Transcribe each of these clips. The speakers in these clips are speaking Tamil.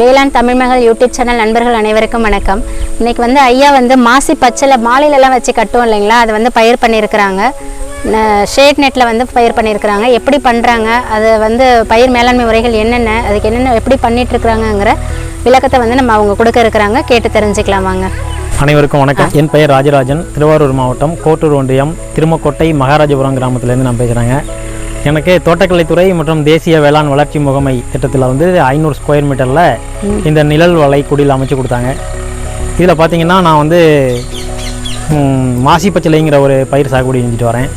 வேளாண் தமிழ்மகள் யூடியூப் சேனல் நண்பர்கள் அனைவருக்கும் வணக்கம். இன்றைக்கி வந்து ஐயா வந்து மாசி பச்சையில் மாலையிலலாம் வச்சு கட்டுவோம் இல்லைங்களா? அதை வந்து பயிர் பண்ணியிருக்கிறாங்க. ஷேட் நெட்டில் வந்து பயிர் பண்ணியிருக்கிறாங்க. எப்படி பண்ணுறாங்க அது வந்து பயிர் மேலாண்மை முறைகள் என்னென்ன? அதுக்கு என்னென்ன எப்படி பண்ணிட்டுருக்குறாங்கங்கிற விளக்கத்தை வந்து நம்ம அவங்க கொடுக்க இருக்கிறாங்க. கேட்டு தெரிஞ்சுக்கலாம் வாங்க. அனைவருக்கும் வணக்கம். என் பெயர் ராஜராஜன். திருவாரூர் மாவட்டம் கோட்டூர் ஒன்றியம் திருமக்கோட்டை மகாராஜபுரம் கிராமத்துலேருந்து நான் பேசுகிறேங்க எனக்கு தோட்டக்கலைத்துறை மற்றும் தேசிய வேளாண் வளர்ச்சி முகமை திட்டத்தில் வந்து ஐநூறு ஸ்கொயர் மீட்டரில் இந்த நிழல் வலை குடில் அமைச்சு கொடுத்தாங்க. இதில் பார்த்தீங்கன்னா நான் வந்து மாசி பச்சிலைங்கிற ஒரு பயிர் சாகுபடி செஞ்சுட்டு வரேன்.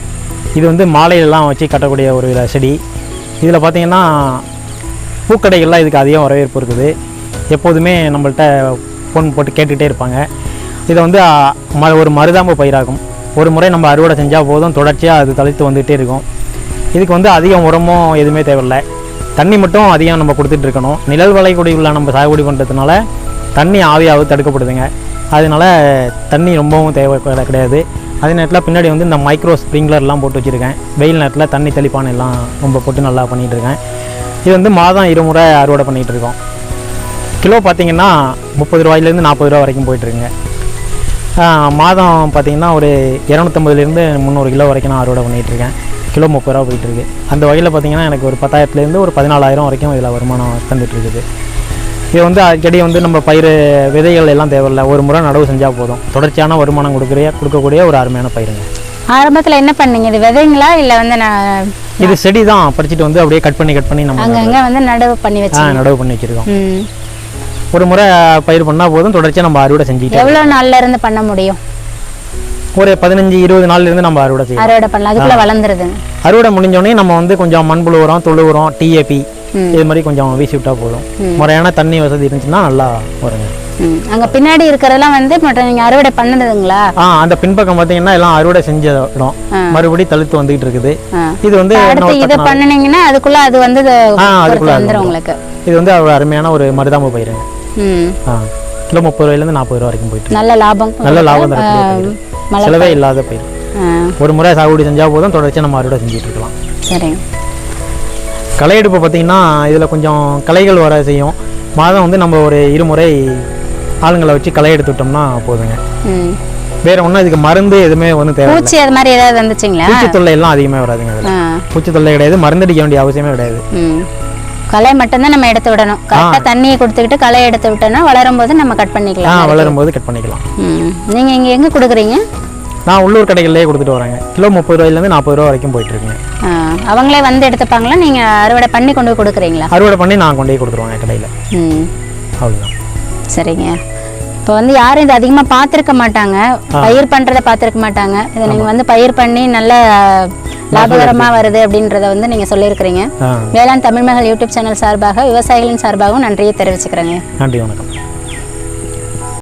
இது வந்து மாலையிலலாம் வச்சு கட்டக்கூடிய ஒரு செடி. இதில் பார்த்தீங்கன்னா பூக்கடைகள்லாம் இதுக்கு அதிகம் வரவேற்பு இருக்குது. எப்போதுமே நம்மள்ட்ட ஃபோன் போட்டு கேட்டுக்கிட்டே இருப்பாங்க. இதை வந்து ம ஒரு மருதாம்பு பயிராகும். ஒரு முறை நம்ம அறுவடை செஞ்சால் போதும். தொடர்ச்சியாக அது தளித்து வந்துகிட்டே இருக்கும். இதுக்கு வந்து அதிகம் உரமும் எதுவுமே தேவையில்லை. தண்ணி மட்டும் அதிகம் நம்ம கொடுத்துட்ருக்கணும் நிழல் வளைகுடி வளைகுடிகளில் நம்ம சாகுபடி பண்ணுறதுனால தண்ணி ஆவியாவது தடுக்கப்படுதுங்க. அதனால தண்ணி ரொம்பவும் தேவை கிடையாது. அதே நேரத்தில் பின்னாடி வந்து இந்த மைக்ரோ ஸ்ப்ரிங்க்லர்லாம் போட்டு வச்சுருக்கேன். வெயில் நேரத்தில் தண்ணி தெளிப்பானை எல்லாம் ரொம்ப போட்டு நல்லா பண்ணிகிட்ருக்கேன் இது வந்து மாதம் இருமுறை அறுவடை பண்ணிகிட்ருக்கோம் கிலோ பார்த்தீங்கன்னா முப்பது ரூபாயிலேருந்து நாற்பது ரூபா வரைக்கும் போயிட்டுருக்குங்க மாதம் பார்த்தீங்கன்னா ஒரு இரநூத்தம்பதுலேருந்து முந்நூறு கிலோ வரைக்கும் நான் அறுவடை பண்ணிகிட்ருக்கேன் கிலோ முப்பது ரூபா போயிட்டுருக்கு. அந்த வகையில் பார்த்தீங்கன்னா எனக்கு ஒரு பத்தாயிரத்துலேருந்து ஒரு பதினாலாயிரம் வரைக்கும் இதில் வருமானம் தந்துட்டு இருக்குது இது வந்து அடிக்கடி வந்து நம்ம பயிர் விதைகள் எல்லாம் தேவையில்லை. ஒரு முறை நடவு செஞ்சால் போதும். தொடர்ச்சியான வருமானம் கொடுக்குற கொடுக்கக்கூடிய ஒரு அருமையான பயிருங்க. ஆரம்பத்தில் என்ன பண்ணீங்க? இது விதைங்களா இல்லை வந்து நான் இது செடி தான் பறிச்சுட்டு வந்து அப்படியே கட் பண்ணி கட் பண்ணி நம்ம அங்கங்கே வந்து நடவு பண்ணி வச்சு நடவு பண்ணி வச்சுருக்கோம். ஒரு முறை பயிர் பண்ணால் போதும். தொடர்ச்சியாக நம்ம அறுவடை செஞ்சுக்கிட்டே எவ்வளோ நாள்ல இருந்து பண்ண முடியும்? ஒரு பதினஞ்சு இருபது நாள்ல இருந்து நம்ம அறுவடை செய்யலாம் அறுவடை பண்ணலாம். அதுக்குள்ள வளர்ந்துருதுங்க அறுவடை முடிஞ்சோடனே நம்ம வந்து கொஞ்சம் மண்புழு உரம் தொழு உரம் டிஏபி. இது மாதிரி கொஞ்சம் வீசி விட்டா போதும். முறையான தண்ணி வசதி இருந்துச்சுன்னா நல்லா வருங்க. அங்க பின்னாடி இருக்கிறதெல்லாம் வந்து மற்ற நீங்க அறுவடை பண்ணதுங்களா? ஆ அந்த பின்பக்கம் பார்த்தீங்கன்னா எல்லாம் அறுவடை செஞ்ச இடம். மறுபடி தழுத்து வந்துகிட்டு இருக்குது. இது வந்து அடுத்து இதை. பண்ணுனீங்கன்னா அதுக்குள்ள அது வந்து வந்துரும் உங்களுக்கு. இது வந்து அருமையான ஒரு மருதாம்பு பயிருங்க. ம். ஆ. கிலோ முப்பது ரூபாயிலேருந்து நாற்பது ரூபா வரைக்கும் போயிட்டு. நல்ல லாபம். நல்ல லாபம் தரக்கூடிய செலவே இல்லாத பயிர். ஆ, ஒரு முறை சாகுபடி செஞ்சால் போதும் தொடர்ச்சியாக நம்ம அறுவடை செஞ்சுட்டு இருக்கலாம். சரிங்க களை எடுப்பு பார்த்தீங்கன்னா இதில் கொஞ்சம் களைகள் வர செய்யும். மாதம் வந்து நம்ம ஒரு இருமுறை ஆளுங்களை வச்சு களை எடுத்து விட்டோம்னா போதுங்க. வேற ஒன்றும் இதுக்கு மருந்து எதுவுமே ஒன்றும் தேவை பூச்சி அது மாதிரி ஏதாவது வந்துச்சுங்களா? பூச்சி தொல்லை எல்லாம் அதிகமாக வராதுங்க பூச்சி தொல்லை கிடையாது மருந்தடிக்க வேண்டிய அவசியமே கிடையாது. களை மட்டும்தான் நம்ம எடுத்து விடணும். கரெக்டாக தண்ணியை கொடுத்துக்கிட்டு களை எடுத்து விட்டோம்னா வளரும் போது நம்ம கட் பண்ணிக்கலாம். வளரும் போது கட் பண்ணிக்கலாம். நீங்கள் இங்கே எங்கே கொடுக்குறீங்க? நான் உள்ளூர் கடைகள்லேயே கொடுத்துட்டு வரேங்க. கிலோ முப்பது ரூபாயிலேருந்து நாற்பது ரூபா வரைக்கும் போயிட்டு இருக்குங்க அவங்களே வந்து எடுத்துப்பாங்களா? நீங்கள் அறுவடை பண்ணி கொண்டு போய் கொடுக்குறீங்களா? அறுவடை பண்ணி நான் கொண்டு போய் கொடுத்துருவாங்க கடையில். அவ்வளோதான் சரிங்க. இப்போ வந்து யாரும் இது அதிகமாக பார்த்துருக்க மாட்டாங்க. பயிர் பண்ணுறதை பார்த்துருக்க மாட்டாங்க. இதை நீங்கள் வந்து பயிர் பண்ணி நல்ல லாபகரமாக வருது அப்படின்றத வந்து நீங்கள் சொல்லியிருக்கிறீங்க. வேளாண் தமிழ்மகள் யூடியூப் சேனல் சார்பாக விவசாயிகளின் சார்பாகவும் நன்றியை தெரிவிச்சுக்கிறேங்க. நன்றி வணக்கம்.